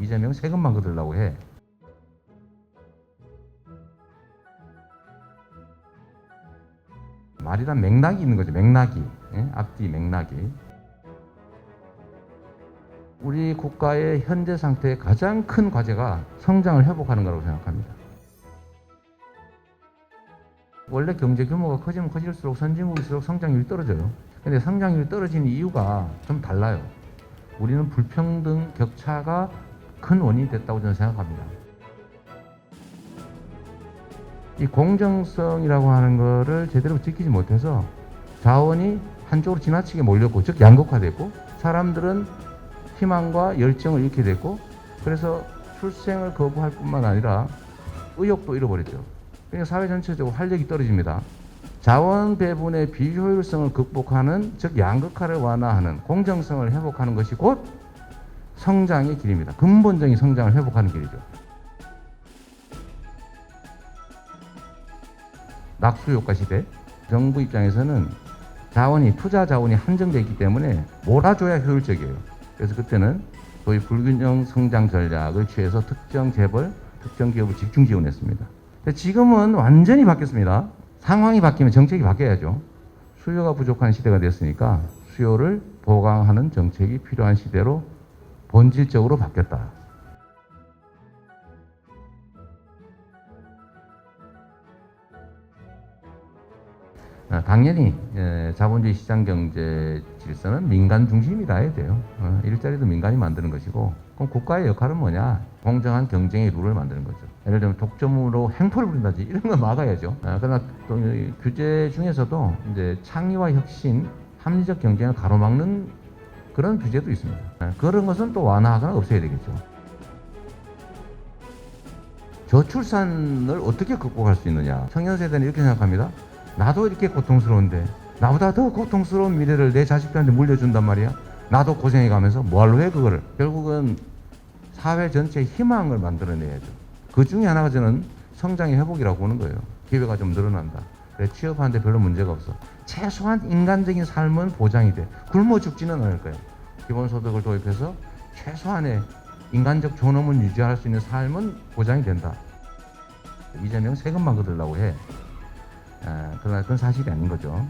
이재명 세금만 거들라고 해. 말이란 맥락이 있는 거죠. 맥락이. 예? 앞뒤 맥락이. 우리 국가의 현재 상태의 가장 큰 과제가 성장을 회복하는 거라고 생각합니다. 원래 경제 규모가 커지면 커질수록 선진국일수록 성장률이 떨어져요. 근데 성장률이 떨어지는 이유가 좀 달라요. 우리는 불평등 격차가 큰 원인이 됐다고 저는 생각합니다. 이 공정성이라고 하는 거를 제대로 지키지 못해서 자원이 한쪽으로 지나치게 몰렸고 즉 양극화됐고 사람들은 희망과 열정을 잃게 됐고 그래서 출생을 거부할 뿐만 아니라 의욕도 잃어버렸죠. 그러니까 사회 전체적으로 활력이 떨어집니다. 자원 배분의 비효율성을 극복하는 즉 양극화를 완화하는 공정성을 회복하는 것이 곧 성장의 길입니다. 근본적인 성장을 회복하는 길이죠. 낙수 효과 시대 정부 입장에서는 자원이 투자 자원이 한정되어 있기 때문에 몰아줘야 효율적이에요. 그래서 그때는 소위 불균형 성장 전략을 취해서 특정 재벌, 특정 기업을 집중 지원했습니다. 지금은 완전히 바뀌었습니다. 상황이 바뀌면 정책이 바뀌어야죠. 수요가 부족한 시대가 됐으니까 수요를 보강하는 정책이 필요한 시대로 본질적으로 바뀌었다. 어, 당연히 예, 자본주의 시장 경제 질서는 민간 중심이라 해야 돼요. 어, 일자리도 민간이 만드는 것이고 그럼 국가의 역할은 뭐냐? 공정한 경쟁의 룰을 만드는 거죠. 예를 들면 독점으로 행포를 부린다든지 이런 걸 막아야죠. 아, 그러나 또이 규제 중에서도 이제 창의와 혁신, 합리적 경쟁을 가로막는 그런 규제도 있습니다. 아, 그런 것은 또 완화하거나 없애야 되겠죠. 저출산을 어떻게 극복할 수 있느냐? 청년 세대는 이렇게 생각합니다. 나도 이렇게 고통스러운데 나보다 더 고통스러운 미래를 내 자식들한테 물려준단 말이야. 나도 고생해 가면서 뭐하러 해 그거를. 결국은 사회 전체의 희망을 만들어내야죠. 그 중에 하나가 저는 성장의 회복이라고 보는 거예요. 기회가 좀 늘어난다. 그래 취업하는데 별로 문제가 없어. 최소한 인간적인 삶은 보장이 돼. 굶어 죽지는 않을 거예요. 기본소득을 도입해서 최소한의 인간적 존엄을 유지할 수 있는 삶은 보장이 된다. 이재명 세금만 거들라고 해. 아, 그러나 그건 사실이 아닌 거죠.